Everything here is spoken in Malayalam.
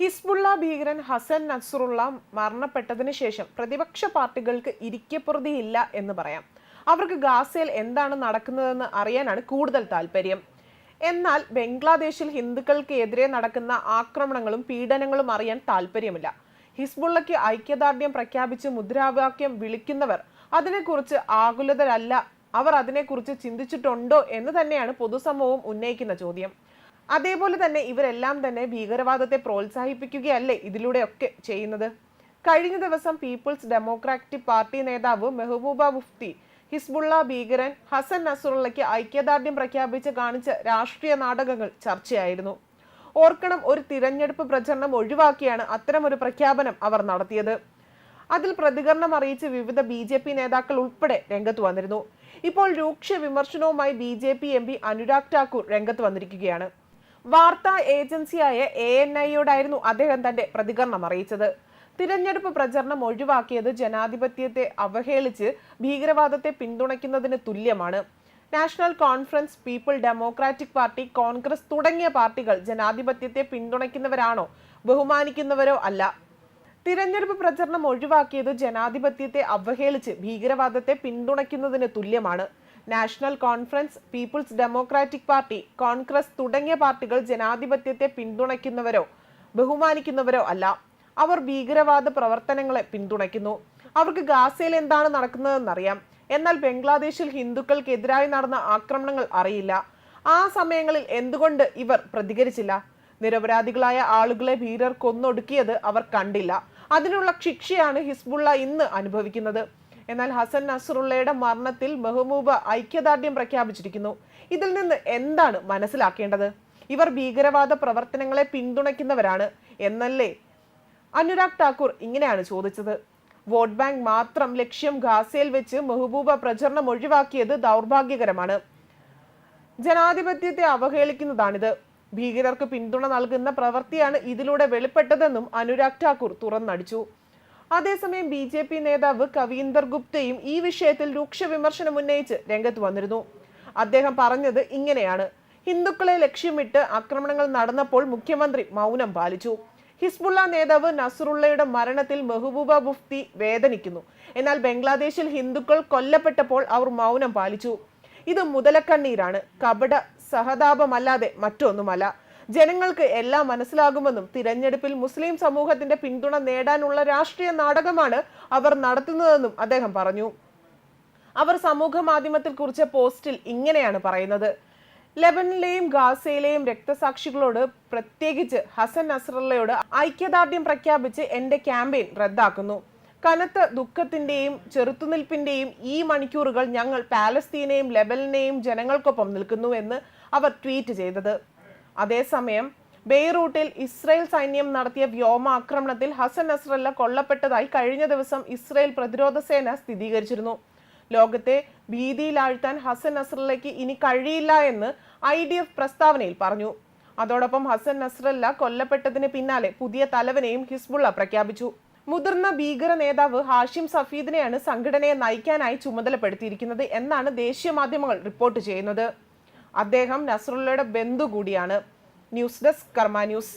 ഹിസ്ബുള്ള ഭീകരൻ ഹസൻ നസ്റുള്ള മരണപ്പെട്ടതിന് ശേഷം പ്രതിപക്ഷ പാർട്ടികൾക്ക് ഇരിക്കപ്പുറതിയില്ല എന്ന് പറയാം. അവർക്ക് ഗാസയിൽ എന്താണ് നടക്കുന്നതെന്ന് അറിയാനാണ് കൂടുതൽ താല്പര്യം. എന്നാൽ ബംഗ്ലാദേശിൽ ഹിന്ദുക്കൾക്ക് എതിരെ നടക്കുന്ന ആക്രമണങ്ങളും പീഡനങ്ങളും അറിയാൻ താല്പര്യമില്ല. ഹിസ്ബുള്ളയ്ക്ക് ഐക്യദാർഢ്യം പ്രഖ്യാപിച്ച് മുദ്രാവാക്യം വിളിക്കുന്നവർ അതിനെക്കുറിച്ച് ആകുലതരല്ല. അവർ അതിനെക്കുറിച്ച് ചിന്തിച്ചിട്ടുണ്ടോ എന്ന് തന്നെയാണ് പൊതുസമൂഹം ഉന്നയിക്കുന്ന ചോദ്യം. അതേപോലെ തന്നെ ഇവരെല്ലാം തന്നെ ഭീകരവാദത്തെ പ്രോത്സാഹിപ്പിക്കുകയല്ലേ ഇതിലൂടെയൊക്കെ ചെയ്യുന്നത്? കഴിഞ്ഞ ദിവസം പീപ്പിൾസ് ഡെമോക്രാറ്റിക് പാർട്ടി നേതാവ് മെഹബൂബ മുഫ്തി ഹിസ്ബുള്ള ഭീകരൻ ഹസൻ നസുറുള്ളയ്ക്ക് ഐക്യദാർഢ്യം പ്രഖ്യാപിച്ച് കാണിച്ച രാഷ്ട്രീയ നാടകങ്ങൾ ചർച്ചയായിരുന്നു. ഓർക്കണം ഒരു തിരഞ്ഞെടുപ്പ് പ്രചരണം ഒഴിവാക്കിയാണ് അത്തരമൊരു പ്രഖ്യാപനം അവർ നടത്തിയത്. അതിൽ പ്രതികരണം അറിയിച്ച് വിവിധ ബി ജെ പി നേതാക്കൾ ഉൾപ്പെടെ രംഗത്ത് വന്നിരുന്നു. ഇപ്പോൾ രൂക്ഷ വിമർശനവുമായി B J P M P Anurag Thakur രംഗത്ത് വന്നിരിക്കുകയാണ്. വാർത്താ ഏജൻസിയായ എ എൻ ഐയോടായിരുന്നു അദ്ദേഹം തന്റെ പ്രതികരണം അറിയിച്ചത്. തിരഞ്ഞെടുപ്പ് പ്രചരണം ഒഴിവാക്കിയത് ജനാധിപത്യത്തെ അവഹേളിച്ച് ഭീകരവാദത്തെ പിന്തുണയ്ക്കുന്നതിന് തുല്യമാണ്. National Conference People Democratic Party Congress തുടങ്ങിയ പാർട്ടികൾ ജനാധിപത്യത്തെ പിന്തുണയ്ക്കുന്നവരാണോ ബഹുമാനിക്കുന്നവരോ അല്ല. തിരഞ്ഞെടുപ്പ് പ്രചരണം ഒഴിവാക്കിയത് ജനാധിപത്യത്തെ അവഹേളിച്ച് ഭീകരവാദത്തെ പിന്തുണയ്ക്കുന്നതിന് തുല്യമാണ്. National Conference Peoples Democratic Party Congress തുടങ്ങിയ പാർട്ടികൾ ജനാധിപത്യത്തെ പിന്തുണയ്ക്കുന്നവരോ ബഹുമാനിക്കുന്നവരോ അല്ല. അവർ ഭീകരവാദ പ്രവർത്തനങ്ങളെ പിന്തുണയ്ക്കുന്നു. അവർക്ക് ഗാസയിൽ എന്താണ് നടക്കുന്നതെന്നറിയാം. എന്നാൽ ബംഗ്ലാദേശിൽ ഹിന്ദുക്കൾക്കെതിരായി നടന്ന ആക്രമണങ്ങൾ അറിയില്ല. ആ സമയങ്ങളിൽ എന്തുകൊണ്ട് ഇവർ പ്രതികരിച്ചില്ല? നിരപരാധികളായ ആളുകളെ ഭീരർ കൊന്നൊടുക്കിയത് അവർ കണ്ടില്ല. അതിനുള്ള ശിക്ഷയാണ് ഹിസ്ബുള്ള ഇന്ന് അനുഭവിക്കുന്നത്. എന്നാൽ ഹസൻ നസറുള്ളയുടെ മരണത്തിൽ മെഹബൂബ ഐക്യദാർഢ്യം പ്രഖ്യാപിച്ചിരിക്കുന്നു. ഇതിൽ നിന്ന് എന്താണ് മനസ്സിലാക്കേണ്ടത്? ഇവർ ഭീകരവാദ പ്രവർത്തനങ്ങളെ പിന്തുണയ്ക്കുന്നവരാണ് എന്നല്ലേ അനുരാഗ് ഠാക്കൂർ ഇങ്ങനെയാണ് ചോദിച്ചത്. വോട്ട് ബാങ്ക് മാത്രം ലക്ഷ്യം ഗാസയിൽ വെച്ച് മെഹബൂബ പ്രചരണം ഒഴിവാക്കിയത് ദൗർഭാഗ്യകരമാണ്. ജനാധിപത്യത്തെ അവഹേളിക്കുന്നതാണിത്. ഭീകരർക്ക് പിന്തുണ നൽകുന്ന പ്രവൃത്തിയാണ് ഇതിലൂടെ വെളിപ്പെട്ടതെന്നും അനുരാഗ് ഠാക്കൂർ തുറന്നടിച്ചു. അതേസമയം ബി ജെ പി നേതാവ് കവീന്ദർ ഗുപ്തയും ഈ വിഷയത്തിൽ രൂക്ഷ വിമർശനം ഉന്നയിച്ച് രംഗത്ത് വന്നിരുന്നു. അദ്ദേഹം പറഞ്ഞത് ഇങ്ങനെയാണ്. ഹിന്ദുക്കളെ ലക്ഷ്യമിട്ട് ആക്രമണങ്ങൾ നടന്നപ്പോൾ മുഖ്യമന്ത്രി മൗനം പാലിച്ചു. ഹിസ്ബുള്ള നേതാവ് നസറുള്ളയുടെ മരണത്തിൽ മെഹബൂബ മുഫ്തി വേദനിക്കുന്നു. എന്നാൽ ബംഗ്ലാദേശിൽ ഹിന്ദുക്കൾ കൊല്ലപ്പെട്ടപ്പോൾ അവർ മൗനം പാലിച്ചു. ഇത് മുതലക്കണ്ണീരാണ്. കപട സഹതാപമല്ലാതെ മറ്റൊന്നുമല്ല. ജനങ്ങൾക്ക് എല്ലാം മനസ്സിലാകുമെന്നും തിരഞ്ഞെടുപ്പിൽ മുസ്ലിം സമൂഹത്തിന്റെ പിന്തുണ നേടാനുള്ള രാഷ്ട്രീയ നാടകമാണ് അവർ നടത്തുന്നതെന്നും അദ്ദേഹം പറഞ്ഞു. അവർ സമൂഹ മാധ്യമത്തിൽ കുറിച്ച പോസ്റ്റിൽ ഇങ്ങനെയാണ് പറയുന്നത്. ലെബനിലെയും ഗാസയിലെയും രക്തസാക്ഷികളോട് പ്രത്യേകിച്ച് ഹസൻ നസ്രല്ലയോട് ഐക്യദാർഢ്യം പ്രഖ്യാപിച്ച് എന്റെ ക്യാമ്പയിൻ റദ്ദാക്കുന്നു. കനത്ത ദുഃഖത്തിന്റെയും ചെറുത്തുനിൽപ്പിന്റെയും ഈ മണിക്കൂറുകൾ ഞങ്ങൾ പാലസ്തീനെയും ലെബനിനെയും ജനങ്ങൾക്കൊപ്പം നിൽക്കുന്നു എന്ന് അവർ ട്വീറ്റ് ചെയ്തത്. അതേസമയം ബെയ്റൂട്ടിൽ ഇസ്രയേൽ സൈന്യം നടത്തിയ വ്യോമാക്രമണത്തിൽ ഹസൻ നസ്രല്ല കൊല്ലപ്പെട്ടതായി കഴിഞ്ഞ ദിവസം ഇസ്രയേൽ പ്രതിരോധ സേന സ്ഥിരീകരിച്ചിരുന്നു. ലോകത്തെ ഭീതിയിലാഴ്ത്താൻ ഹസൻ നസ്രല്ലയ്ക്ക് ഇനി കഴിയില്ല എന്ന് ഐ ഡി എഫ് പ്രസ്താവനയിൽ പറഞ്ഞു. അതോടൊപ്പം ഹസൻ നസ്രല്ല കൊല്ലപ്പെട്ടതിന് പിന്നാലെ പുതിയ തലവനെയും ഹിസ്ബുള്ള പ്രഖ്യാപിച്ചു. മുതിർന്ന ഭീകര നേതാവ് ഹാഷിം സഫീദിനെയാണ് സംഘടനയെ നയിക്കാനായി ചുമതലപ്പെടുത്തിയിരിക്കുന്നത് എന്നാണ് ദേശീയ മാധ്യമങ്ങൾ റിപ്പോർട്ട് ചെയ്യുന്നത്. അദ്ദേഹം നസറുള്ളയുടെ ബന്ധു കൂടിയാണ് ന്യൂസ് ഡെസ്ക് കർമ്മ ന്യൂസ്